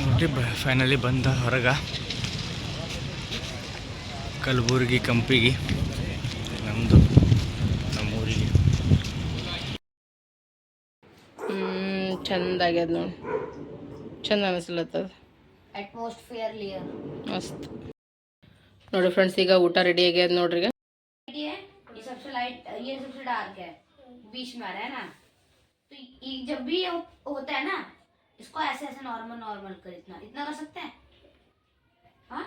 ನೋಡ್ರಿ ಬ ಫೈನಲಿ ಬಂದ ಹೊರಗ ಕಲಬುರ್ಗಿ ಕಂಪಿಗೆ ನಮ್ಮದು ನಮ್ಮೂರಿಗೆ ಹ್ಮ್ ಚಂದ ಆಗ್ಯದ ನೋಡಿ ಚಂದ ಅನಿಸ್ಲತ್ತದ एटमोस्फियर लेयर ಮಸ್ತ್ ನೋಡಿ ಫ್ರೆಂಡ್ಸ್ ಈಗ ಊಟ ರೆಡಿ ಆಗ್ಯದ ನೋಡ್ರಿ ಈಗ ये है ये सबसे लाइट ये सबसे डार्क है बीच में आ रहा है ना तो ये जब भी ये होता है ना इसको ऐसे ऐसे नॉर्मल नॉर्मल कर इतना इतना कर सकते हैं हाँ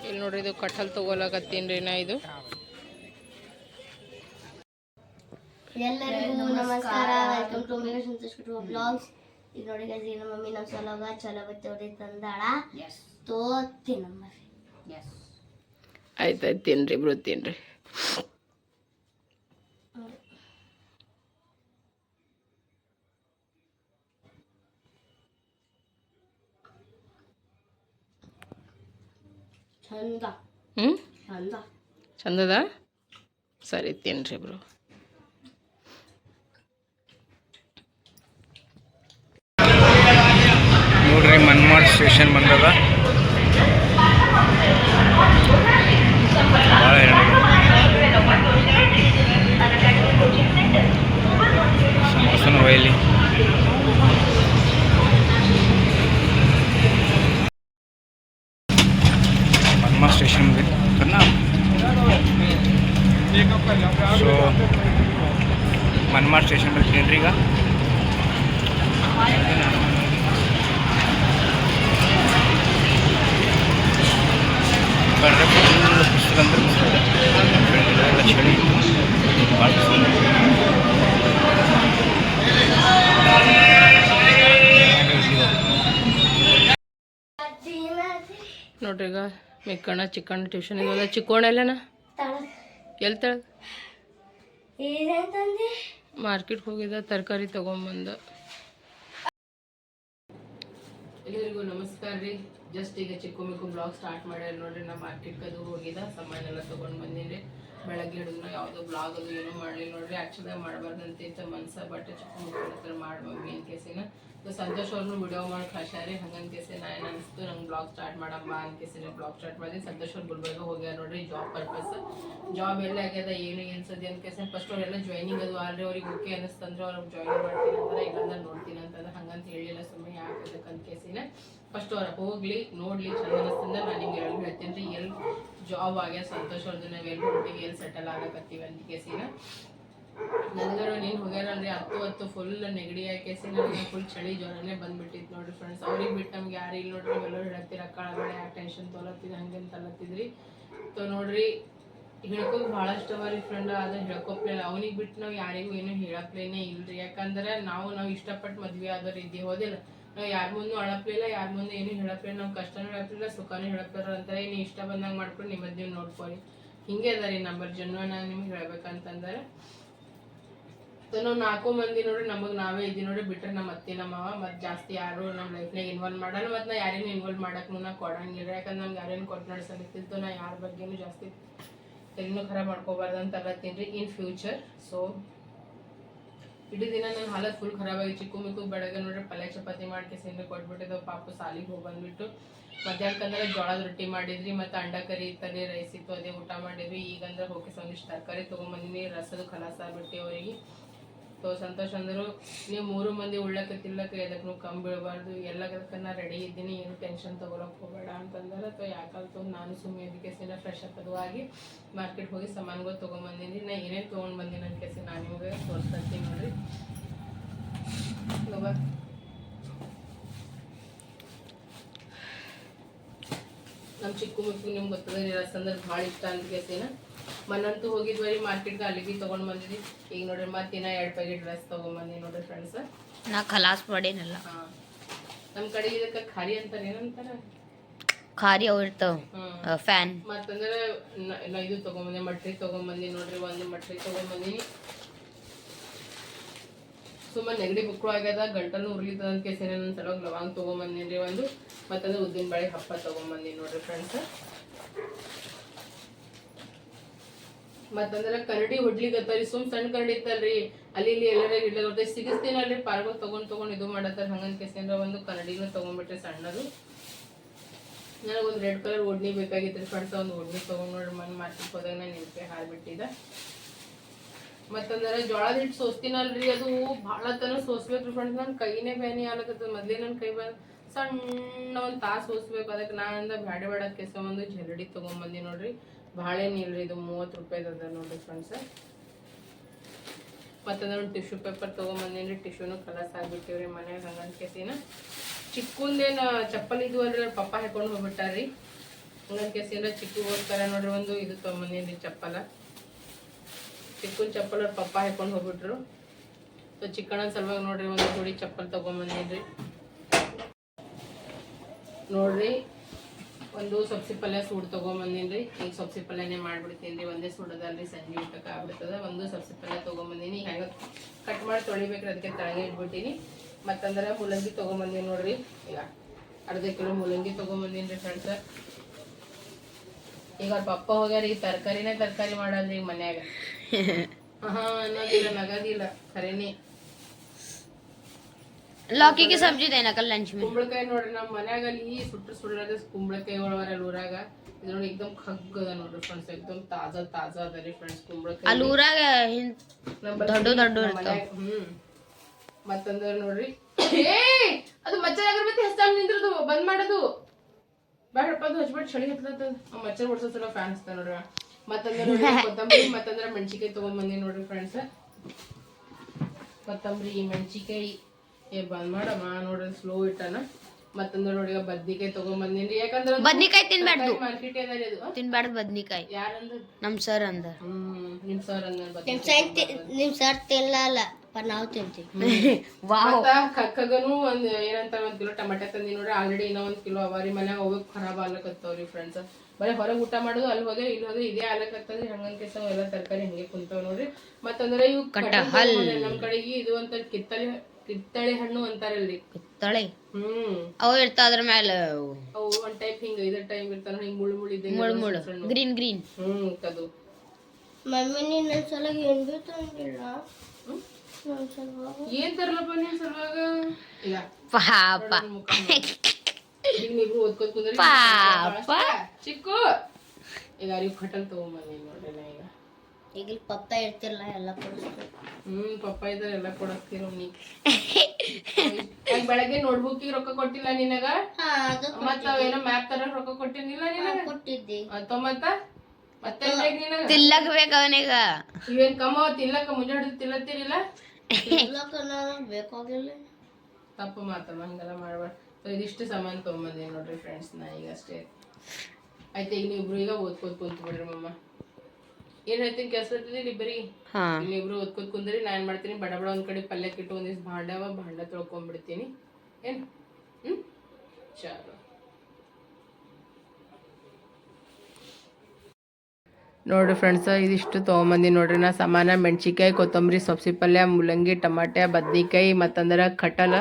ಇಲ್ಲಿ ನೋಡ್ರಿ ಇದು ಕಟ್ಟಲ್ ತಗೊಳಕತ್ತೀನಿ ನಾ ಇದು ಎಲ್ಲರಿಗೂ ನಮಸ್ಕಾರ ವೆಲ್ಕಮ್ ಟು ಮೇಘ ಸಂತೋಷ್ ಕುಟುಂಬ ಬ್ಲಾಗ್ಸ್ ಈಗ ನೋಡಿ guys, ಈಗ ನಮ್ಮ ಮಮ್ಮಿ ನಮ್ಮ ಸಲಗ ಚಲೋ ಬತ್ತೆ ಹೊಡಿ ತಂದಾಳ यस ತೋ ತಿನ್ನಮ್ಮ यस ಆಯ್ತಾಯ್ತು ತಿನ್ರಿ ಇಬ್ರು ತಿನ್ರಿ ಚಂದದ? ಸರಿ ತಿನ್ರಿ ಇಬ್ರು ನೋಡ್ರಿ ಮನ್ಮಾಡ್ ಸ್ಟೇಷನ್ ಬಂದದ. ಭಾಳ ಸಮೋಸನ ನೋಡ್ರಿ ಈಗ ಮಿಕ್ಕಣ್ಣ ಚಿಕ್ಕಣ್ಣ ಟ್ಯೂಷನ್ ಹೋದ. ಚಿಕ್ಕೋಣ ಎಲ್ಲನ ಎಲ್ಲಿ ತಳ. ಮಾರ್ಕೆಟ್ಗೆ ಹೋಗಿದ್ದ ತರಕಾರಿ ತೊಗೊಂಬಂದ. ಎಲ್ಲರಿಗೂ ನಮಸ್ಕಾರ ರೀ. ಜಸ್ಟ್ ಈಗ ಚಿಕ್ಕ ಮಿಕ್ಕು ಬ್ಲಾಗ್ ಸ್ಟಾರ್ಟ್ ಮಾಡ್ಯಾರ ನೋಡ್ರಿ ನಾ ಮಾರ್ಕೆಟ್ಗೆ ಅದು ಹೋಗಿದ್ದ ಸಾಮಾನೆಲ್ಲ ತಗೊಂಡ್ ಬಂದೀನಿ ಬೆಳಗ್ಗೆ ಹಿಡಿದ್ರು ಯಾವುದೋ ಬ್ಲಾಗ್ ಅದು ಏನೂ ಮಾಡಲಿ. ನೋಡ್ರಿ ಆ್ಯಕ್ಚುಲಾಗಿ ಮಾಡಬಾರ್ದಂತ ಮನ್ಸ ಬಟ್ ಚಿಕ್ಕ ಮಕ್ಕಳ ಹತ್ರ ಮಾಡಿ ಮಮ್ಮಿ ಅಂತ ಕೇಸಿನ ಸಂತೋಷ್ ಅವ್ರನ್ನೂ ವಿಡಿಯೋ ಮಾಡಿ ಕಳ್ಸ್ಯಾರಿ. ಹಂಗಂತ ಕೇಸಿ ನಾ ಏನು ಅನಿಸ್ತು, ನಂಗೆ ಬ್ಲಾಗ್ ಸ್ಟಾರ್ಟ್ ಮಾಡಮ್ಮ ಅಂತ ಬ್ಲಾಗ್ ಸ್ಟಾರ್ಟ್ ಮಾಡಿದೆ ಸಂತೋಷ್ ಅವ್ರು ಗುಲ್ಬರ್ಗ ಹೋಗ್ಯಾರ ನೋಡ್ರಿ ಜಾಬ್ ಪರ್ಪಸ್ ಜಾಬ್ ಎಲ್ಲ ಆಗ್ಯದ, ಏನು ಸದ್ಯ ಅಂತ ಕೇಸಿ ಫಸ್ಟ್ ಅವರೆಲ್ಲ ಜಾಯ್ನಿಂಗ್ ಅದು ಆಲ್ರೆ ಅವ್ರಿಗೆ ಓಕೆ ಅನಿಸ್ತಂದ್ರೆ ಅವ್ರಿಗೆ ಜಾಯ್ನ್ ಮಾಡ್ತೀನಿ ಅಂತಾರೆ ಇಲ್ಲಾಂದ್ರೆ ನೋಡ್ತೀನಿ ಅಂತಂದ್ರೆ ಹಂಗಂತ ಹೇಳಿಲ್ಲ ಸುಮ್ಮನೆ ಯಾಕೆ ಅಂತ ಕೇಸಿನ ಫಸ್ಟ್ ಅವ್ರ ಹೋಗ್ಲಿ, ನೋಡ್ಲಿ ಚೆನ್ನಾಗಿ ಅನಿಸ್ತಂದ್ರೆ ನಾನು ನಿಮ್ಗೆ ಹೇಳಿ ಹೇಳ್ತೀನಿ ರೀ. ಎಲ್ಲಿ ಜಾಬ್ ಆಗ್ಯ ಸಂತೋಷ ಅವ್ರದ್ದು ನಾವು ಎಲ್ಲಿ ಹೊಟ್ಟಿಗೆ ಎಲ್ಲಿ ಸೆಟಲ್ ಆಗಕತ್ತೀವಿ ಅಂತ ಕೇಸಿನ. ನನಗರ ನೀನು ಹೋಗ್ಯಾರಲ್ರಿ ಹತ್ತು ಹತ್ತು ಫುಲ್ ನೆಗಡಿ ಹಾಕೇಸಿ ನನಗೆ ಫುಲ್ ಚಳಿ ಜ್ವರನೇ ಬಂದ್ಬಿಟ್ಟಿತ್ತು ನೋಡ್ರಿ ಫ್ರೆಂಡ್ಸ್ ಅವ್ರಿಗೆ ಬಿಟ್ಟು ನಮ್ಗೆ ಯಾರು ಇಲ್ಲ ನೋಡ್ರಿ, ಎಲ್ಲರೂ ಅಕ್ಕಳ ಅಕ್ಕಳಗಡೆ ಯಾಕೆ ಟೆನ್ಷನ್ ತೊಲತ್ತಿದ್, ಹಂಗೆ ತಲತ್ತಿದ್ರಿ? ತೊ ನೋಡ್ರಿ ಹೇಳ್ಕೋಕ್ ಭಾಳಷ್ಟು ಅವ ರೀ ಫ್ರೆಂಡ್ ಹೇಳ್ಕೊಪ್ಲೇ ಅವ್ನಿಗೆ ಬಿಟ್ಟು ನಾವು ಯಾರಿಗೂ ಏನು ಹೇಳಪ್ಲೇನೆ ಇಲ್ರಿ. ಯಾಕಂದ್ರೆ ನಾವು ನಾವು ಇಷ್ಟಪಟ್ಟು ಮದ್ವೆ ಆದವ್ರು ಇದ್ದೀವಿ ಹೋದಿಲ್ಲ. ನಾವು ಯಾರ ಮುಂದೆ ಅಳಪ್ಲಿಲ್ಲ, ಯಾರ ಮುಂದೆ ಏನು ಹೇಳಪ್ಲಿಲ್ಲ ನಾವು ಕಷ್ಟನೂ ಹೇಳಪ್ಲಿಲ್ಲ, ಸುಖನೂ ಹೇಳಪ್ಲಿಲ್ಲ ಅಂತಾರೆ. ನೀವು ಇಷ್ಟ ಬಂದಂಗೆ ಮಾಡ್ಕೊಂಡು, ನಿಮ್ಮದು ನೀವು ನೋಡ್ಕೊಳ್ಳಿ ಹಿಂಗೆ ಅದ ರೀ ನಂಬರ್ ಜನ್ವ ನಾನು ನಿಮ್ಗೆ ಹೇಳ್ಬೇಕಂತಂದ್ರೆ. ನಾವು ನಾಲ್ಕು ಮಂದಿ ನೋಡ್ರಿ, ನಮಗೆ ನಾವೇ ಇದ್ದೀವಿ ನೋಡಿ ಬಿಟ್ರೆ ನಮ್ಮ ಅತ್ತೆ ನಮ್ಮ ಮಾವ, ಮತ್ತು ಜಾಸ್ತಿ ಯಾರು ನಮ್ಮ ಲೈಫ್ನಾಗ ಇನ್ವಾಲ್ವ್ ಮಾಡಲ್ಲ. ಮತ್ತು ನಾ ಯಾರೇನು ಇನ್ವಾಲ್ವ್ ಮಾಡೋಕೆ ಮುನ್ನ ಕೊಡಂಗಿಲ್ಲ. ಯಾಕಂದ್ರೆ ನಮ್ಗೆ ಯಾರೇನು ಕೊಟ್ಟು ನಡೆಸಲಿಕ್ಕಿತ್ತು ನಾ ಯಾರ ಬಗ್ಗೆನೂ ಜಾಸ್ತಿ ತಲೆನೂ ಖರಾಬ್ ಮಾಡ್ಕೋಬಾರ್ದು ಅಂತ ಅಲ್ಲತ್ತೀನಿ ರೀ ಇನ್ ಫ್ಯೂಚರ್. ಸೊ ಇಡೀ ದಿನ ನನ್ನ ಹಾಲತ್ ಫುಲ್ ಖರಾಬ್ ಆಗಿ ಚಿಕ್ಕು ಮಿಕ್ಕು ಬೆಳಗ್ಗೆ ನೋಡ್ರಿ ಪಲ್ಯ ಚಪಾತಿ ಮಾಡಿ ಸೇನೆ ಕೊಟ್ಬಿಟ್ಟಿದ್ದೆವು ಪಾಪು ಸಾಲಿಗೆ ಹೋಗಿ ಬಂದ್ಬಿಟ್ಟು. ಮಧ್ಯಾಹ್ನಕ್ಕಂದ್ರೆ ಜೋಳದ ರೊಟ್ಟಿ ಮಾಡಿದ್ರಿ, ಮತ್ತು ಅಂಡ ಕರಿ ಇತ್ತಲ್ಲಿ ರೈಸ್ ಇತ್ತು, ಅದೇ ಊಟ ಮಾಡಿದ್ವಿ. ಈಗಂದ್ರೆ ಹೋಗಿ ಒಂದಿಷ್ಟು ತರಕಾರಿ ತೊಗೊಂಬಂದಿನಿ, ರಸದ ಕಲಾಸ ಆಗ್ಬಿಟ್ಟು ಅವರಿಗೆ. ಸೊ ಸಂತೋಷ ಅಂದರು ನೀವು ಮೂರು ಮಂದಿ ಉಳ್ಳಕ್ಕೆ ಎದಕ್ಕೆ ನೀವು ಕಮ್ಮಿ ಬೀಳಬಾರ್ದು ಎಲ್ಲದಕ್ಕೆ ನಾ ರೆಡಿ ಇದ್ದೀನಿ, ಏನು ಟೆನ್ಷನ್ ತೊಗೊಳಕ್ಕೆ ಹೋಗಬೇಡ ಅಂತಂದ್ರೆ. ಅಥವಾ ಯಾಕಂತ ನಾನು ಸುಮ್ಮನೆ ಅದಕ್ಕೆ ಸಿನ ಫ್ರೆಶ್ ಅಪ್ ಆಗಿ ಮಾರ್ಕೆಟ್ ಹೋಗಿ ಸಾಮಾನುಗಳು ತೊಗೊಂಬಂದಿನಿ. ನಾ ಏನೇನು ತೊಗೊಂಡು ಬಂದೀನಿ ಅಂತ ಕೇಸಿ ನಾನು ನಿಮಗೆ ತೋರಿಸ್ತೀನಿ ನೋಡ್ರಿ. ನಮ್ಮ ಚಿಕ್ಕ ಮಕ್ಕಳು ನಿಮ್ಗೆ ಗೊತ್ತದ ಸಂದರ್ಭ ಭಾಳ ಇಷ್ಟ ಅಂತ ಕೇಸಿನ ಮನಂತೂ ಹೋಗಿದ್ವರಿ ಮಾರ್ಕೆಟ್ಗೆ ಅಲ್ಲಿ ಬಿ ತಗೊಂಡ್ ಬಂದಿದ್ವಿ ಈಗ ನೋಡ್ರಿ ಮತ್ತೆ ಇನ್ನ ಎರಡು ಪ್ಯಾಕೆಟ್ ಡ್ರೆಸ್ ತೊಗೊಂಬಂದಿ ನೋಡ್ರಿ ಫ್ರೆಂಡ್ಸ್ ನಾ ಖಲಾಸ್ ಮಾಡೇನಲ್ಲ. ನಮ್ಮ ಕಡೆ ಇದಕ್ಕೆ ಖಾರಿ ಅಂತಾರೆ ಏನಂತಾರ? ಖಾರಿ ಅವು ಇರ್ತಾವ. ಫ್ಯಾನ್ ಮತ್ತಂದ್ರೆ ಇದು ತೊಗೊಂಬಂದೆ ಮಟ್ರಿ ತೊಗೊಂಬಂದಿ ನೋಡ್ರಿ ಒಂದು ಮಟ್ರಿ ತೊಗೊಂಬಂದಿನಿ ಸುಮ್ಮ ನೆಗಡಿ ಬುಕ್ ಆಗ್ಯದ ಗಂಟಲು ಉರ್ಲಿತದ ಅಂತ ಕೇಸಿನ ನನ್ನ ಸಲುವಾಗಿ ಲವಂಗ ತೊಗೊಂಬಂದಿನಿ ಒಂದು. ಮತ್ತಂದ್ರೆ ಉದ್ದಿನ ಬಾಳೆ ಹಪ್ಪ ತೊಗೊಂಬಂದಿನಿ ನೋಡ್ರಿ ಫ್ರೆಂಡ್ಸ್ ಮತ್ತಂದ್ರ ಕರಡಿ ಹೊಡ್ಲಿಕತ್ತಾರಿ ಸುಮ್ ಸಣ್ಣ ಕರಡಿ ಇತ್ತಲ್ರಿ. ಅಲ್ಲಿ ಇಲ್ಲಿ ಎಲ್ಲರ ಇಡ್ಲಿಕ್ಕೆ ಸಿಗಿಸ್ತೀನಲ್ರಿ ಪಾರ್ಗ ತಗೊಂಡ್ ತಗೊಂಡ್ ಇದು ಮಾಡತ್ತಾರ ಹಂಗನ್ ಕೇಸಿಂದ್ರ ಒಂದು ಕರಡಿನ ತಗೊಂಡ್ಬಿಟ್ರೆ ಸಣ್ಣದು. ನನಗೊಂದು ರೆಡ್ ಕಲರ್ ಒಡ್ನಿ ಬೇಕಾಗಿತ್ತು ಫ್ರೆಂಡ್ಸ್ ಒಂದು ಒಡ್ನಿ ತಗೊಂಡ್ ನೋಡ್ರಿ ಮನ್ ಮಾರ್ಕೆಟ್ ಹೋದಾಗ ನಾನು ನಿಂಪೆ ಬಿಟ್ಟಿದ. ಮತ್ತಂದ್ರೆ ಜೋಳದ ಹಿಟ್ಟು ಸೋಸ್ತೀನಲ್ರಿ, ಅದು ಭಾಳ ತನ ಸೋಸ್ಬೇಕ್ರಿ ಫ್ರೆಂಡ್ಸ್. ನನ್ನ ಕೈನೇ ಬ್ಯಾನಿ ಆಗ್ಲತ್ತದ ಮೊದ್ಲೇ ನನ್ನ ಕೈ ಬಂದ್ ಸಣ್ಣ ಒಂದು ತಾಸು ಸೋಸ್ಬೇಕು ಅದಕ್ಕೆ ನಾನಿಂದ ಬ್ಯಾಡ ಬೇಡ ಕೆಸ ಒಂದು ಜರಡಿ ತೊಗೊಂಬಂದಿ ನೋಡ್ರಿ. ಬಾಳೆ ಏನಿಲ್ರಿ ಇದು ಮೂವತ್ತು ರೂಪಾಯಿದು ಅದ ನೋಡ್ರಿ ಫ್ರೆಂಡ್ಸ್ ಮತ್ತಂದ್ರೆ ಒಂದು ಟಿಶ್ಯೂ ಪೇಪರ್ ತೊಗೊಂಬಂದಿನ್ರಿ ಟಿಶ್ಯೂನು ಕಲರ್ಸ್ ಆಗ್ಬಿಟ್ಟಿವ್ರಿ ಮನ್ಯಾಗ ಹಂಗನ್ ಕೆಸಿನ. ಚಿಕ್ಕಂದೇನ ಚಪ್ಪಲ್ ಇದು ಅಲ್ರಿ ಪಪ್ಪ ಹಾಕೊಂಡು ಹೋಗ್ಬಿಟ್ಟಾರ್ರಿ. ಹಂಗನ್ ಚಿಕ್ಕ ಚಿಕ್ಕಗೋಸ್ಕರ ನೋಡ್ರಿ ಒಂದು, ಇದು ತೊಗೊಂಬಂದಿನ್ರಿ ಚಪ್ಪಲ. ಚಿಕ್ಕನ್ ಚಪ್ಪಲ್ ಪಪ್ಪ ಹಾಕೊಂಡು ಹೋಗ್ಬಿಟ್ರು. ಸೊ ಚಿಕ್ಕಣ್ಣನ ಸಲುವಾಗಿ ನೋಡ್ರಿ ಒಂದು ಜೋಡಿ ಚಪ್ಪಲ್ ತಗೊಂಬಂದಿನ್ರಿ. ನೋಡ್ರಿ. ಒಂದು ಸೊಪ್ಸಿ ಪಲ್ಯ ಸೂಡ್ ತಗೊಂಬಂದಿನ್ರಿ. ಈಗ ಸೊಪ್ಸಿ ಪಲ್ಯನೇ ಮಾಡ್ಬಿಡ್ತೀನಿ ಒಂದೇ ಸೂಡದಲ್ರಿ ಸಂಜೆ ಊಟಕ್ಕೆ ಆಗ್ಬಿಡ್ತದೆ. ಒಂದು ಸೊಪ್ಸಿ ಪಲ್ಯ ತೊಗೊಂಬಂದಿನಿ. ಈಗ ಹೆಂಗೆ ಕಟ್ ಮಾಡಿ ತೊಳಿಬೇಕ್ರಿ ಅದಕ್ಕೆ ತಳಗೆ ಇಟ್ಬಿಟ್ಟಿನಿ. ಮತ್ತಂದ್ರೆ ಮೂಲಂಗಿ ತೊಗೊಂಬಂದೀನಿ ನೋಡ್ರಿ. ಈಗ ಅರ್ಧ ಕಿಲೋ ಮುಲ್ಲಂಗಿ ರೀ ಫ್ರೆಂಡ್ಸ ಈಗ ಅವ್ರ ಪಪ್ಪ ಹೋಗ್ಯಾರ ಈಗ ತರಕಾರಿನೇ ತರಕಾರಿ ಮಾಡಲ್ರಿ ಈಗ ಮನ್ಯಾಗ. ಹಾಂ ಅನ್ನೋದಿಲ್ಲ ನಗೋದಿಲ್ಲ. ಖರೇನೆ. लौकी की सब्जी देना कल लंच में ಕುಂಬಳಕಾಯಿ ನೋಡ್ರಿ ನಮ್ಮ ಮನ್ಯಾಗ ಅಲ್ಲಿ ಸುಟ್ರು ಸುಳ್ಳದ ಕುಂಬಳಕಾಯಿ ಒಳವರ ಊರಾಗ ಇದು ನೋಡಿ ಎಕ್ದಮ್ ಖಗ್ ಅದ ನೋಡ್ರಿ ಫ್ರೆಂಡ್ಸ್ ಎಕ್ದಮ್ ತಾಜಾ ತಾಜಾ ಅದ ರೀ ಫ್ರೆಂಡ್ಸ್ ಕುಂಬಳಕಾಯಿ ಅಲ್ಲಿ ಊರಾಗ ನಮ್ಮ ದೊಡ್ಡ ದೊಡ್ಡ ನಮ್ಮ ಮನ್ಯಾಗ- ಹ್ಮ್ ಮತ್ತಂದ್ರ ನೋಡ್ರಿ ಏ ಅದು ಮಚ್ಚರ್ ಅಗರಬತ್ತಿ ಹಚ್ಚಾಮ್ ನಿಂದ್ರದು ಬಂದ್ ಮಾಡೋದು ಬೇಡಪ್ಪ ಅದು ಹಚ್ಬಿಟ್ಟು ಚಳಿ ಹತ್ತದ ಮಚ್ಚರ್ ಹೊಡ್ಸೋ ಸಲ ಫ್ಯಾನ್ ಹಚ್ತಾನ ನೋಡ್ರಿ ಮತ್ತಂದ್ರ ನೋಡ್ರಿ ಕೊತ್ತಂಬರಿ ಮತ್ತಂದ್ರ ಮೆಣಸಿಕಾಯಿ ತಗೊಂಡ್ ನೋಡ್ರಿ ಫ್ರೆಂಡ್ಸ್ ಕೊತ್ತಂಬರಿ ಮೆಣಸಿಕಾಯಿ ಏ ಬಂದ್ ಮಾಡಮ್ಮ. ನೋಡ್ರಿ ಸ್ಲೋ ಇಟ್ಟನ. ಮತ್ತಂದ್ರ ನೋಡಿ ಬದ್ನಿಕಾಯಿ ತಗೊಂಡ್ಬಂದಿನಿ ಯಾಕಂದ್ರೆ ಯಾಕಂದ್ರ ಬದ್ನಿಕಾಯಿ ತಿನ್ಬಾರ್ದು ಮಾರ್ಕೆಟ್ ಅದು ತಿನ್ಬಾರ್ದು ಬದ್ನಿಕಾಯಿ. ಯಾರಂದ್ರ ನಮ್ ಸರ್ ಅಂದ. ಹ್ಮ್ ನಿಮ್ ಸರ್ ಅಂದ ನಿಮ್ ಸರ್ ನಿಮ್ ಸರ್ ತಿನ್ನಲ್ಲ. ನಾವು ತಿಂತೀವಿ. ಕಕ್ಕಗನು ಒಂದ್ ಏನಂತ ಒಂದ್ ಕಿಲೋ ಟಮಾಟೆ ತಂದಿ ನೋಡ್ರಿ. ಆಲ್ರೆಡಿ ಇನ್ನೂ ಒಂದ್ ಕಿಲೋ ಅವಾರಿ ಮನ್ಯಾಗ ಹೋಗಕ್ ಖರಾಬ್ ಆಗ್ಲಕತ್ತವ್ರಿ ಫ್ರೆಂಡ್ಸ್ ಬರೀ ಹೊರಗೆ ಊಟ ಮಾಡೋದು ಅಲ್ಲಿ ಹೋದ್ರೆ ಇಲ್ಲಿ ಹೋದ್ರೆ ಇದೇ ಆಗ್ಲಕತ್ತದ್ರಿ ಹಂಗನ್ ಕೆಸ ಎಲ್ಲ ತರಕಾರಿ ಹಿಂಗೆ ಕುಂತಾವ್ ನೋಡ್ರಿ. ಮತ್ತಂದ್ರೆ ಇವು ಕಟ್ಟ ನಮ್ ಕಡೆಗೆ ಇದು ಅಂತ ಕಿತ್ತಳೆ ಕಿತ್ತಳೆ ಹಣ್ಣು ಅಂತಾರಲ್ರಿ. ಕಿತ್ತಳೆ ಹ್ಮ್. ಅವು ಇರ್ತಾ ಅದ್ರ ಮೇಲೆ ಅವು ಒಂದ್ ಟೈಪ್ ಹಿಂಗ ಇದ್ರ ಟೈಮ್ ಇರ್ತಾರ ಹಿಂಗ ಮುಳ್ಳು ಮುಳ್ಳು ಇದ್ದಂಗೆ ಮುಳು ಮುಳು. ಗ್ರೀನ್ ಗ್ರೀನ್ ಹ್ಮ್ ಕದು. ಮಮ್ಮಿ ನಿನ್ನ ನನ್ ಸಲಗ ಏನ್ ಭೀ ತಂದಿಲ್ಲ? ಹ್ಮ್? ನನ್ ಏನ್ ತರಲಪ್ಪ ನಿಮ್ ಸಲುವಾಗ ಈಗ ಪಾಪ. ನೀವಿಬ್ರು ಓದ್ಕೋತ ಕುಂದ್ರಿ. ಪಾಪ. ಚಿಕ್ಕು. ಈಗ ಅರಿವು ಕಟಲ್ ತಗೊಂಬಂದಿ ನೋಡ್ರಿ ಈಗ. ಈಗ ಪಪ್ಪ ಇರ್ತಿಲ್ಲ ಎಲ್ಲ ಕೊಡಿಸ್ತೀವಿ ಹ್ಮ್ ಪಪ್ಪ ಇದ್ರೆ ಎಲ್ಲ ಕೊಡಿಸ್ತೀರ ನೀ ಬೆಳಗ್ಗೆ ನೋಟ್ಬುಕ್ಕಿಗೆ ರೊಕ್ಕ ಕೊಟ್ಟಿಲ್ಲ ನಿನಗ? ಹಾ ಅದು ಮತ್ತ ಏನೋ ಮ್ಯಾಪ್ ತರ ರೊಕ್ಕ ಕೊಟ್ಟಿರ್ಲಿಲ್ಲ ನಿನಗ? ಕೊಟ್ಟಿದ್ದಿ. ತೊಂಬತ್ತ ಮತ್ತೆ ಬೇಕು ನಿನಗ? ತಿಲ್ಲಕ್ ಬೇಕು ಅವನಿಗ. ಇವೇನ್ ಕಮ್ಮ ತಿಲ್ಲಕ್ಕ ಮುಂಜಾನೆ ತಿಲ್ಲತ್ತೀರಿಲ್ಲ ಬೇಕಾಗಿಲ್ಲ ತಪ್ಪು ಮಾತಮ್ಮ ಹಂಗೆಲ್ಲ ಮಾಡ್ಬೇಡ. ಸೊ ಇದಿಷ್ಟು ಸಾಮಾನು ತೊಗೊಂಬಂದಿ ನೋಡ್ರಿ ಫ್ರೆಂಡ್ಸ್ ನಾ ಈಗ ಅಷ್ಟೇ. ಆಯ್ತು ಈಗ ನೀವಿಬ್ರು ಈಗ ಓದ್ಕೋತ ಕೂತ್ಬಿಡ್ರಿ ಮಮ್ಮ. ಏನ್ ಹೇಳ್ತೀನಿ ಕೆಲಸ ಇರ್ತಿದ್ದಿಲ್ಲ ಇಬ್ಬರಿ ಹಾ. ಇಬ್ರು ಓದ್ಕೋತ ಕುಂದ್ರಿ ನಾ ಏನ್ ಮಾಡ್ತೀನಿ ಬಡ ಬಡ ಒಂದ್ ಕಡೆ ಪಲ್ಯಕ್ಕೆ ಇಟ್ಟು ಒಂದಿವ್ಸ ಭಾಂಡವ ಭಾಂಡ ತೊಳ್ಕೊಂಡ್ಬಿಡ್ತೀನಿ ಏನ್? ಹ್ಮ್? ಚಾಲು. ನೋಡ್ರಿ ಫ್ರೆಂಡ್ಸ್ ಇದಿಷ್ಟು ತೊಗೊಂಬಂದಿ ನೋಡ್ರಿ ನಾ ಸಮಾನ ಮೆಣಸಿಕಾಯಿ ಕೊತ್ತಂಬರಿ ಸೊಪ್ಸಿ ಪಲ್ಯ ಮೂಲಂಗಿ ಟಮಾಟೆ ಬದ್ನಿಕಾಯಿ ಮತ್ತಂದ್ರೆ ಕಟಲ.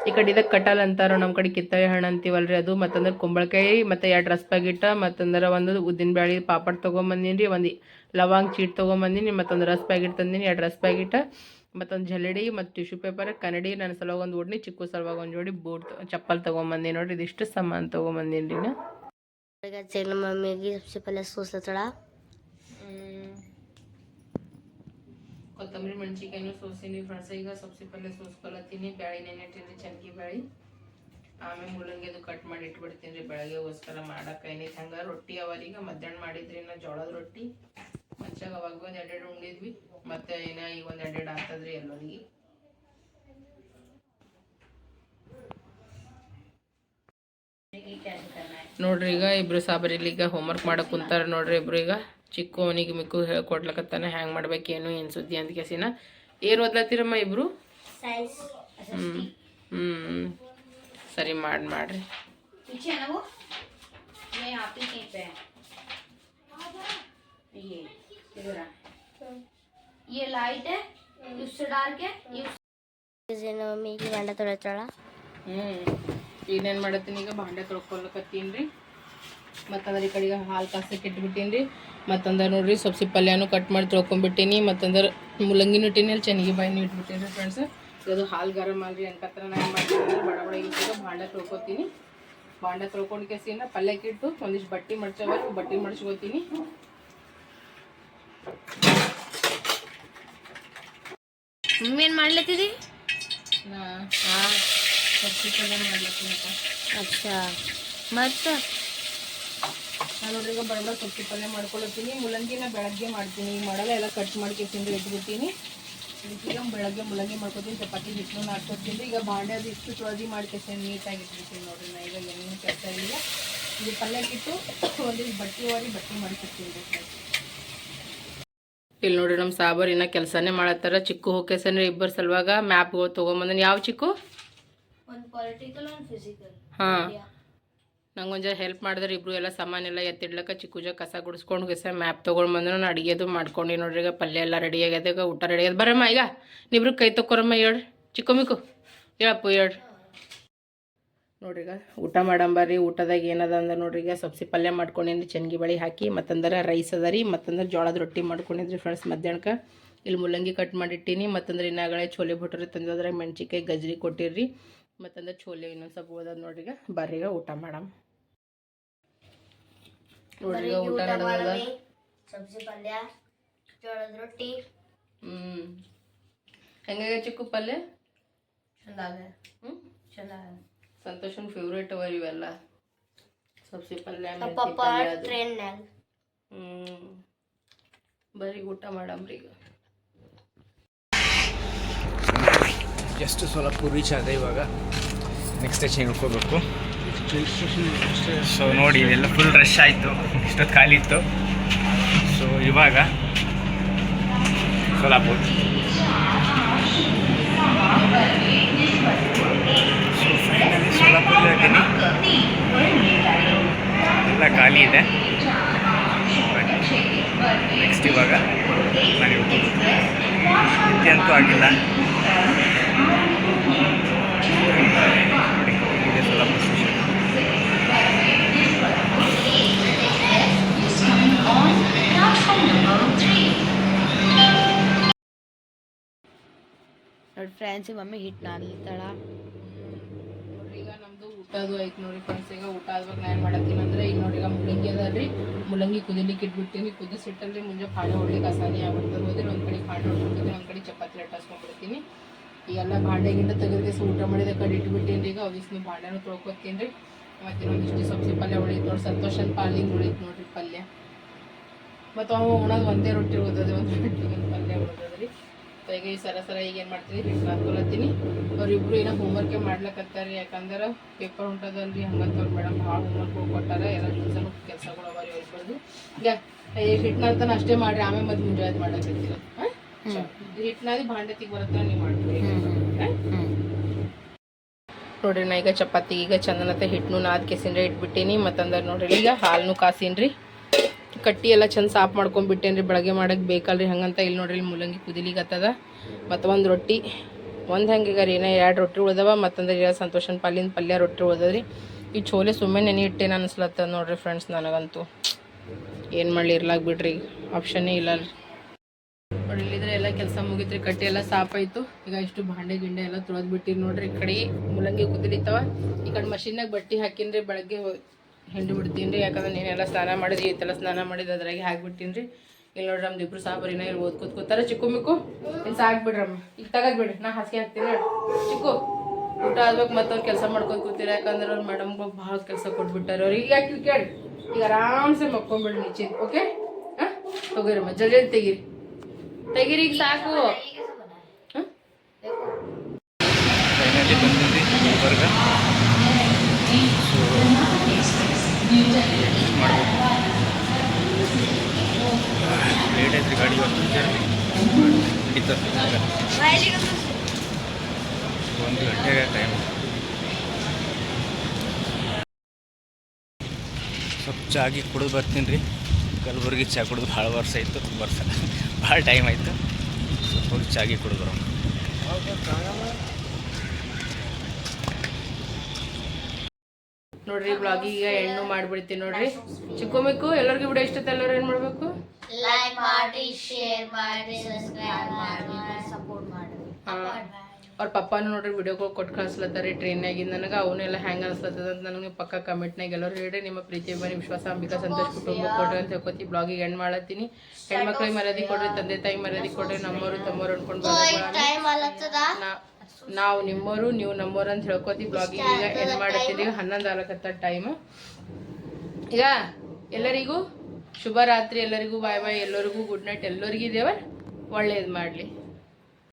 ಈ ಕಡೆ ಇದಕ್ಕೆ ಕಟಲ್ ಅಂತಾರ ನಮ್ಮ ಕಡೆ ಕಿತ್ತಳೆ ಹಣ್ಣು ಅಂತೀವಲ್ರಿ ಅದು ಮತ್ತಂದ್ರೆ ಕುಂಬಳಕಾಯಿ ಮತ್ತು ಎರಡು ರಸ್ ಪ್ಯಾಕೆಟ್ ಮತ್ತಂದ್ರೆ ಒಂದು ಉದ್ದಿನ ಬ್ಯಾಳಿ ಪಾಪಡ್ ತೊಗೊಂಬಂದಿನಿ ರೀ ಒಂದು ಲವಂಗ್ ಚೀಟ್ ತೊಗೊಂಬಂದಿನಿ ಮತ್ತೊಂದು ರಸ್ ಪ್ಯಾಕೆಟ್ ತಂದಿನಿ ಎರಡು ರಸ್ ಪ್ಯಾಕೆಟ್ ಮತ್ತೊಂದು ಜಲಡಿ ಮತ್ತು ಟಿಶ್ಯೂ ಪೇಪರ್ ಕನ್ನಡಿ ನನ್ನ ಸಲುವಾಗಿ ಒಂದು ಓಡ್ನಿ ಚಿಕ್ಕು ಸಲುವಾಗಿ ಒಂದು ಜೋಡಿ ಬೂಟ್ ಚಪ್ಪಲ್ ತೊಗೊಂಬಂದಿನಿ ನೋಡ್ರಿ ಇದಿಷ್ಟು ಸಾಮಾನು ತೊಗೊಂಬಂದಿನಿ ರೀ ನಾ ನಮ್ಮ ಮಮ್ಮಿಗೆ ಸಬ್ಸಿ ಪಲ್ಯ ಕೊತ್ತಂಬರಿ ಮೆಣಸಿಕಾಯಿನೂ ಸೋಸಿನಿ ಫ್ರೆಂಡ್ಸ್ ಈಗ ಸಬ್ಸಿ ಪಲ್ಯ ಸೋಸ್ಕೊಳತ್ತೀನಿ ಬ್ಯಾಳಿ ನೆನೆಟ್ಟಿನಿ ಚಂಕಿ ಬ್ಯಾಳಿ. ಆಮೇಲೆ ಮೂಲಂಗಿದು ಕಟ್ ಮಾಡಿ ಇಟ್ಬಿಡ್ತೀನಿ ರೀ ಬೆಳಗ್ಗೆಗೋಸ್ಕರ ಮಾಡಕ್ಕೆ ಏನೈತೆ ಹಂಗೆ ರೊಟ್ಟಿ ಅವರೀಗ ಮಧ್ಯಾಹ್ನ ಮಾಡಿದ್ರಿ ನಾ ಜೋಳದ ರೊಟ್ಟಿ. ಮತ್ತೆ ಅವಾಗ ಒಂದು ಎರಡೆರಡು ಉಂಡಿದ್ವಿ. ಮತ್ತೆ ಏನ ಈಗ ಒಂದು ಎರಡೆರಡು ಆಗ್ತದ್ರಿ ಎಲ್ಲರಿಗೆ. ನೋಡ್ರಿ ಈಗ ಇಬ್ರು ಸಾಬರಿಲಿ ಈಗ ಹೋಮ್ವರ್ಕ್ ಮಾಡಕ್ ಕುಂತಾರ ನೋಡ್ರಿ ಇಬ್ರು ಈಗ. ಚಿಕ್ಕು ಅವನಿಗೆ ಮಿಕ್ಕು ಹೇಳ್ಕೊಡ್ಲಕತ್ತಾನೆ ಹ್ಯಾಂಗ್ ಮಾಡ್ಬೇಕು ಏನು ಏನು ಸುದ್ದಿ ಅಂತ ಕೇಸಿನ. ಏನು ಓದ್ಲತ್ತೀರಮ್ಮ ಇಬ್ರು? ಹ್ಞೂ ಹ್ಞೂ ಸರಿ ಮಾಡಿ ಮಾಡ್ರಿ. ये ये लाइट है उससे डार्क है ये उस- ನಮ್ಮ ಮಮ್ಮಿಗೆ ಗಂಡ ತೊಳಿತಾಳ ಹ್ಮ್ ಇನ್ನೇನ್ ಮಾಡತ್ತೀನಿ ಈಗ ಭಾಂಡೆ ತೊಳ್ಕೊಳಕತ್ತೀನಿ ರೀ ಮತ್ತಂದ್ರೆ ಈ ಕಡೆಗೆ ಹಾಲು ಕಾಸಕ್ಕೆ ಇಟ್ಬಿಟ್ಟೀನಿ ರೀ ಮತ್ತಂದ್ರೆ ನೋಡ್ರಿ ಸಬ್ಸಿ ಪಲ್ಯನೂ ಕಟ್ ಮಾಡಿ ತೊಳ್ಕೊಂಬಿಟ್ಟೀನಿ ಮತ್ತಂದ್ರೆ ಮುಲ್ಲಂಗಿನೂ ಇಟ್ಟೀನಿ ಅಲ್ಲಿ ಚೆನ್ನಾಗಿ ಬಾಯಿನೂ ಇಟ್ಬಿಟ್ಟೀನಿ ರೀ ಫ್ರೆಂಡ್ಸ್ ಇದು ಹಾಲು ಗರಂ ಅಲ್ರಿ ಅನ್ಕತ್ರ ನಾ ಏನು ಮಾಡ್ತೀನಿ ಅಂದ್ರೆ ಬಡ ಬಡ ಈಗ ಭಾಂಡ ತೊಳ್ಕೊತೀನಿ ಭಾಂಡ ತೊಳ್ಕೊಂಡು ಕೆಸಿನ ಪಲ್ಯಕ್ಕೆ ಇಟ್ಟು ಒಂದಿಷ್ಟು ಬಟ್ಟೆ ಮಡ್ಚವ ಬಟ್ಟೆ ಮಡ್ಚ್ಕೊತೀನಿ ಮಮ್ಮಿ ಏನ್ ಮಾಡ್ಲತ್ತಿದಿ? ಅಚ್ಚಾ. ಮತ್ತ? ನಾನು ನೋಡ್ರಿ ಈಗ ಬಡ ಬಡ ಪಲ್ಯ ಮಾಡ್ಕೊಳತ್ತೀನಿ. ಮುಲ್ಲಂಗಿನ ಬೆಳಗ್ಗೆ ಮಾಡ್ತೀನಿ. ಮಾಡಲ್ಲ ಎಲ್ಲ ಕಟ್ ಮಾಡಿ ತಿಂದು ಇಟ್ಬಿಡ್ತೀನಿ. ಈಗ ಬೆಳಗ್ಗೆ ಮುಲ್ಲಂಗಿ ಮಾಡ್ಕೊತೀನಿ. ಚಪಾತಿ ಹಿಟ್ಟು ಹಾಕ್ಕೊತೀನಿ ಈಗ ಬಾಂಡೆ ಅದು ಇಷ್ಟು ತೊಳೆದಿ ಮಾಡ್ಕೊತೀನಿ ನೀಟಾಗಿ ಇಟ್ಬಿಡ್ತೀನಿ ನೋಡ್ರಿ ನಾ. ಈಗ ಏನೇನು ಕೆಲಸ ಇಲ್ಲ. ಇದು ಪಲ್ಯಕ್ಕಿಟ್ಟು ಒಂದಿಷ್ಟು ಬಟ್ಟೆ ವಾರಿ ಬಟ್ಟೆ ಮಾಡಿಕೊಡ್ತೀನಿ ಇಲ್ಲಿ ನೋಡ್ರಿ ನಮ್ಮ ಸಾಬರ್ ಇನ್ನ ಕೆಲಸನೇ ಮಾಡತ್ತಾರ. ಚಿಕ್ಕು ಹೋಗ್ಕೆಸನ್ರಿ ಇಬ್ಬರ ಸಲುವಾಗ ಮ್ಯಾಪ್ಗಳು ತೊಗೊಂಬಂದನ್. ಯಾವ ಚಿಕ್ಕು? ಹಾಂ. ನಂಗೊಂದು ಹೆಲ್ಪ್ ಮಾಡಿದ್ರೆ ಇಬ್ರು ಎಲ್ಲ ಸಾಮಾನೆಲ್ಲ ಎತ್ತಿಡ್ಲಕ್ಕ ಚಿಕ್ಕುಜ ಕಸ ಗುಡಿಸ್ಕೊಂಡು ಗಿಸ ಮ್ಯಾಪ್ ತೊಗೊಂಡು ಬಂದ್ರೆ ನಾನು ಅಡುಗೆದು ಮಾಡ್ಕೊಂಡು ನೋಡ್ರಿ. ಈಗ ಪಲ್ಯ ಎಲ್ಲ ರೆಡಿ ಆಗ್ಯದ. ಈಗ ಊಟ ರೆಡಿ ಆಗ್ಯದ. ಬರಮ್ಮ ಈಗ. ನೀವ್ರಿಗೆ ಕೈ ತಕ್ಕೊರಮ್ಮ ಹೇಳ್ರಿ. ಚಿಕ್ಕು ಮಿಕ್ಕು ಹೇಳಪ್ಪು ಹೇಳ್ರಿ. ನೋಡ್ರಿ ಈಗ ಊಟ ಮಾಡಂಬರ್ರಿ ಊಟದಾಗ ಏನದ ಅಂದ್ರೆ ನೋಡ್ರಿ ಈಗ ಸಬ್ಸಿ ಪಲ್ಯ ಮಾಡ್ಕೊಂಡೇನಿ ಚೆನ್ಗಿ ಬಳಿ ಹಾಕಿ ಮತ್ತಂದ್ರೆ ರೈಸ್ ಅದ ರೀ ಮತ್ತಂದ್ರೆ ಜೋಳದ ರೊಟ್ಟಿ ಮಾಡ್ಕೊಂಡಿದ್ರಿ ಫ್ರೆಂಡ್ಸ್ ಮಧ್ಯಾಹ್ನಕ್ಕೆ ಇಲ್ಲಿ ಮೂಲಂಗಿ ಕಟ್ ಮಾಡಿಟ್ಟಿನಿ ಮತ್ತಂದ್ರೆ ಇನ್ನಾಗಳೆ ಚೋಲೆ ಭಟ್ರಿ ತಂದ್ರೆ ಮೆಣಸಿಕಾಯಿ ಗಜ್ರಿ ಕೊಟ್ಟಿರ್ರಿ ಮತ್ತಂದ್ರೆ ಚೋಲೆ ಇನ್ನೊಂದು ಸ್ವಲ್ಪ ಓದೋದು ನೋಡ್ರಿ ಈಗ ಬರ್ರಿ ಈಗ ಊಟ ಮಾಡಮ್. ನೋಡ್ರಿ ಈಗ ಊಟ ಮಾಡೋದ ಸಬ್ಸಿ ಪಲ್ಯ ಜೋಳದ ರೊಟ್ಟಿ. ಹ್ಮ್. ಹೆಂಗಾಗ ಚಿಕ್ಕು ಪಲ್ಯ? ಚಂದ ಹ್ಮ್? ಚಂದಾಗ ಸಂತೋಷನ್ ಫೇವ್ರೇಟ್ ಅವ ಇವೆಲ್ಲ. ಸಬ್ಸಿ ಪಲ್ಯ ಮೆಂತಿ ಪಪ್ಪ ಪಲ್ಯ ಅದು. ಟ್ರೈನ್ಯಾಗ ಹ್ಮ್. ಬರೀ ಊಟ ಮಾಡಮ್ರಿ ಈಗ. ಜಸ್ಟ್ ಸ್ವಲ್ಪ ರೀಚ್ ಆದ ಇವಾಗ? ನೆಕ್ಸ್ಟ್ ಸ್ಟೇಷನ್ ಇಳ್ಕೋಬೇಕು ಸೊ ನೋಡಿ ಇದೆಲ್ಲ ಫುಲ್ ರಶ್ ಆಯಿತು. ಇಷ್ಟೊತ್ತು ಖಾಲಿ ಇತ್ತು. ಸೊ ಇವಾಗ ಸೋಲಾಪುರ್ ಸೋಲಾಪುರ್ ಇದ್ದೀನಿ ಎಲ್ಲ ಖಾಲಿ ಇದೆ. ನೆಕ್ಸ್ಟ್ ಇವಾಗ ನಾನು ಅಂತೂ ಆಗಿಲ್ಲ. ಇದೆ ಸೋಲಾಪುರ ಸ್ಟೇಷನ್ ನೋಡಿ ಫ್ರೆಂಡ್ಸ್ ಮಮ್ಮಿ ಹಿಟ್ ನಾದ್ಲಿತ್ತಾಳ ನೋಡ್ರಿ ಈಗ ನಮ್ದು ಊಟದು ಐತಿ ನೋಡಿ ಫ್ರೆಂಡ್ಸ್ ಈಗ ಊಟ ಆದ್ವಾಗ ನಾ ಏನು ಮಾಡತ್ತೀನಿ. ಅಂದ್ರೆ ಈಗ ನೋಡಿ ಈಗ ಮುಲ್ಲಂಗಿ ಮುಲಂಗಿ ಮುಲ್ಲಂಗಿ ಕುದಿಲಿಕ್ಕೆ ಇಟ್ಬಿಡ್ತೀನಿ. ಕುದಿಸಿಟ್ಟಲ್ರಿ ಮುಂಜೆ ಪಾಳೆ ಹೊಡ್ಲಿಕ್ಕೆ ಅಸಾನಿ ಆಗ್ಬಿಡ್ತದೆ. ಹೋದ್ರೆ ಒಂದು ಕಡೆ ಪಾಳೆ ಹೊಡ್ಬಿಡ್ತೀನಿ ಒಂದು ಕಡೆ ಚಪಾತಿ ಈ ಎಲ್ಲಾ ಕಾಂಡೆ ಗಿಂಡ ತೆಗೆದು ಊಟ ಮಾಡಿದ ಕಡೆ ಇಟ್ಬಿಟ್ಟೀನಿ ಈಗ ಅವಿಸ್ನು ಭಾಂಡೆನೂ ತೊಳ್ಕೊತೀನಿ ರೀ ಮತ್ತೆ ಇನ್ನೊಂದಿಷ್ಟು ಸಬ್ಸಿ ಪಲ್ಯ ಉಳಿತು ನೋಡಿ. ಸಂತೋಷನ್ ಪಾಲಿಂದ ಉಳಿತು ನೋಡ್ರಿ ಪಲ್ಯ. ಮತ್ತು ಅವ ಉಣೋದು ಒಂದೇ ರೊಟ್ಟಿ ಉಳಿದದೆ ಒಂದು ರೊಟ್ಟಿಗೆ ಪಲ್ಯ ಉಳಿದ್ರಿ ಈಗ ಈ ಸರ ಸರ ಈಗ ಏನು ಮಾಡ್ತೀರಿ? ಹಿಟ್ಟು ಹಾಕೊಳತ್ತೀನಿ. ಅವ್ರಿಬ್ರು ಏನೋ ಹೋಮ್ವರ್ಕೇ ಮಾಡ್ಲಕತ್ತಾರೆ? ಯಾಕಂದ್ರೆ ಪೇಪರ್ ಹೊಂಟದಲ್ರಿ ಹಂಗಂತ ಅವ್ರು ಮೇಡಮ್ ಭಾಳ ಹೋಮ್ವರ್ಕ್ ಕೊಟ್ಟಾರ. ಎಲ್ಲ ದಿವಸನೂ ಕೆಲಸಗಳು ಅವ ಇವ್ರಿಬ್ರದ್ದು ಈಗ ಈ ಅಂತ ಅಷ್ಟೇ ಮಾಡಿರಿ ಆಮೇಲೆ ಮತ್ತೆ ಮುಂಜಾನೆ ಮಾಡಕತ್ತೀರ ಹಾಂ? ಭಾಂಡೆ ಭಾಂಡತಿಗೆ ಬರತ್ತ ನೀವು ಮಾಡ್ತೀರಿ. ನೋಡ್ರಿ ನಾ ಈಗ ಚಪಾತಿ ಈಗ ಚಂದನತೆ ಹಿಟ್ಟನು ನಾದ್ ಕೆಸಿನ್ರಿ ಇಟ್ಬಿಟ್ಟಿನಿ. ಮತ್ತಂದ್ರೆ ನೋಡ್ರಿ ಈಗ ಹಾಲ್ನು ಕಾಸಿನ್ರಿ. ಕಟ್ಟಿ ಎಲ್ಲ ಚಂದ ಸಾಫ್ ಮಾಡ್ಕೊಂಡ್ಬಿಟ್ಟೇನ್ರಿ, ಬೆಳಗ್ಗೆ ಮಾಡಕ್ಕೆ ಬೇಕಲ್ರಿ, ಹಂಗಂತ ಇಲ್ಲಿ ನೋಡ್ರಿ, ಇಲ್ಲಿ ಮೂಲಂಗಿ ಕುದಿಲಿಗತ್ತದ ಮತ್ತು ಒಂದು ರೊಟ್ಟಿ, ಒಂದು ಹೆಂಗೆ ರೀ ಏನೋ ಎರಡು ರೊಟ್ಟಿ ಉಳ್ದವ, ಮತ್ತಂದ್ರೆ ಸಂತೋಷನ ಪಲ್ಲಿನ ಪಲ್ಯ ರೊಟ್ಟಿ ಉಳ್ದದ್ರಿ. ಈ ಚೋಲೆ ಸುಮ್ಮನೆ ನೆನೆ ಇಟ್ಟೇನು ಅನಿಸ್ಲತ್ತದ ನೋಡ್ರಿ ಫ್ರೆಂಡ್ಸ್ ನನಗಂತೂ. ಏನು ಮಾಡಲಿ, ಇರ್ಲಾಕ್ ಬಿಡ್ರಿ ಆಪ್ಷನ್ನೇ ಇಲ್ಲ ರೀ ಇಲ್ಲಿದ್ರೆ ಎಲ್ಲ ಕೆಲಸ ಮುಗಿತ್ರಿ, ಕಟ್ಟಿ ಎಲ್ಲ ಸಾಫ್ ಆಯ್ತು. ಈಗ ಇಷ್ಟು ಭಾಂಡೆ ಗಿಂಡೆ ಎಲ್ಲ ತೊಳೆದ್ಬಿಟ್ಟಿರಿ ನೋಡ್ರಿ, ಈ ಕಡೆ ಮೂಲಂಗಿ ಕುದಿಲಿತ್ತವ. ಈ ಕಡೆ ಮಷಿನ್ನಾಗ ಬಟ್ಟೆ ಹಾಕಿನ್ರಿ, ಬೆಳಗ್ಗೆ ಹಿಂಡಿ ಬಿಡ್ತೀನಿ ರೀ ಯಾಕಂದ್ರೆ ನೀನೆಲ್ಲ ಸ್ನಾನ ಮಾಡಿದ್ರಿ ಈತೆಲ್ಲ ಸ್ನಾನ ಮಾಡಿದ ಅದ್ರಾಗೆ ಹಾಕ್ಬಿಟ್ಟಿನಿ ರೀ ಇಲ್ಲಿ ನೋಡ್ರಿ ನಮ್ದು ಇಬ್ರು ಸಾಬರಿನ ಇಲ್ಲಿ ಓದ್ಕೊತ ಕೂತ್ಕೋತಾರ ಚಿಕ್ಕು ಮಿಕ್ಕು ಇನ್ನು ಸಾಕ್ಬಿಡ್ರಮ್ಮ ಈಗ ತಗದ್ ಬಿಡ್ರಿ, ನಾ ಹಾಸಿಗೆ ಹಾಕ್ತೀನಿ ನೋಡಿ. ಚಿಕ್ಕು, ಊಟ ಆದ್ಬೇಕು ಮತ್ತೆ ಅವ್ರು ಕೆಲಸ ಮಾಡ್ಕೊಂಡು ಕೂತೀರ, ಯಾಕಂದ್ರೆ ಅವ್ರ ಮೇಡಮ್ಗೆ ಭಾಳ ಕೆಲಸ ಕೊಟ್ಬಿಟ್ಟಾರ. ಅವ್ರು ಈಗ ಯಾಕೆ ಕೇಳಿ ಈಗ ಆರಾಮ್ಸೆ ಮಕ್ಕೊಂಬಿಡ್ರಿ ನಿಚ್ಚಿ ಓಕೆ? ಹಾಂ? ಹೋಗಿರಮ್ಮ ಜಲ್ದಿ ಜಲ್ದಿ ತೆಗೀರಿ. ತೆಗೀರಿ, ಈಗ ಸಾಕು. ಹಾಂ? ಲೇಟ್ ಐತ್ರಿ ಗಾಡಿ ಒಂದು ಗಂಟೆಗೆ ಟೈಮ್ ಸ್ವಲ್ಪ ಚಾಗಿ ಕುಡಿದು ಬರ್ತೀನಿ ರೀ. ಕಲಬುರ್ಗಿ ಚಾ ಕುಡಿದು ಭಾಳ ವರ್ಷ ಆಯಿತು, ವರ್ಷ. ಭಾಳ ಟೈಮ್ ಆಯಿತು. ಸ್ವಲ್ಪ ಚಾಗಿ ಕುಡಿದು ಬರೋಣ. ನೋಡ್ರಿ ಬ್ಲಾಗಿಗೆ ಹೆಣ್ಣು ಮಾಡ್ಬಿಡ್ತೀನಿ ನೋಡ್ರಿ. ಚಿಕ್ಕೋಮಿಕ್ಕು ಎಲ್ಲರಿಗೂ ವಿಡಿಯೋ ಇಷ್ಟ ಎಲ್ಲರೂ ಏನು ಮಾಡಬೇಕು? ಲೈಕ್ ಮಾಡಿ ಶೇರ್ ಮಾಡಿ ಸಬ್ಸ್ಕ್ರೈಬ್ ಮಾಡಿ ಸಪೋರ್ಟ್ ಮಾಡಿ. ಅವ್ರ ಪಪ್ಪಾನು ನೋಡ್ರಿ ವಿಡಿಯೋಗಳು ಕೊಟ್ಟು ಕಳಿಸ್ಲತ್ತಾರಿ ಟ್ರೈನ್ಯಾಗಿಂದ ನನಗೆ ಅವನ್ನೆಲ್ಲ ಹ್ಯಾಂಗ್ ಅನ್ಸ್ಲತ್ತದ ಅಂತ ನನಗೆ ಪಕ್ಕ ಕಮೆಂಟ್ನಾಗ ಎಲ್ಲರೂ ಹೇಳಿ ನಿಮ್ಮ ಪ್ರೀತಿ ಬನ್ನಿ ವಿಶ್ವಾಸ ಅಂಬಿಕಾ ಸಂತೋಷ್ ಕುಟುಂಬ ಕೊಡ್ರಿ ಅಂತ ಹೇಳ್ಕೊತಿ ಬ್ಲಾಗಿಗೆ ಎಂಡ್ ಮಾಡತ್ತೀನಿ ಹೆಣ್ಮಕ್ಳಿಗೆ ಮರ್ಯಾದೆ ಕೊಡ್ರಿ ತಂದೆ ತಾಯಿ ಮರ್ಯಾದೆ ಕೊಡ್ರಿ ನಮ್ಮವರು ತಮ್ಮವ್ರು ಅನ್ಕೊಂಡು ನಾವು ನಿಮ್ಮವರು ನೀವು ನಮ್ಮವರು ಅಂತ ಹೇಳ್ಕೊತೀವಿ. ಬ್ಲಾಗಿಂಗ್ ಈಗ ಎಂಡ್ ಮಾಡ್ತಿದ್ದೀವಿ ಹನ್ನೊಂದು ಆಗಕತ್ತ ಟೈಮ್ ಈಗ ಎಲ್ಲರಿಗೂ ಶುಭ ರಾತ್ರಿ ಎಲ್ಲರಿಗೂ ಬಾಯ್ ಬಾಯ್ ಎಲ್ಲರಿಗೂ ಗುಡ್ ನೈಟ್ ಎಲ್ಲರಿಗೂ ದೇವ ಒಳ್ಳೇದು ಮಾಡಲಿ.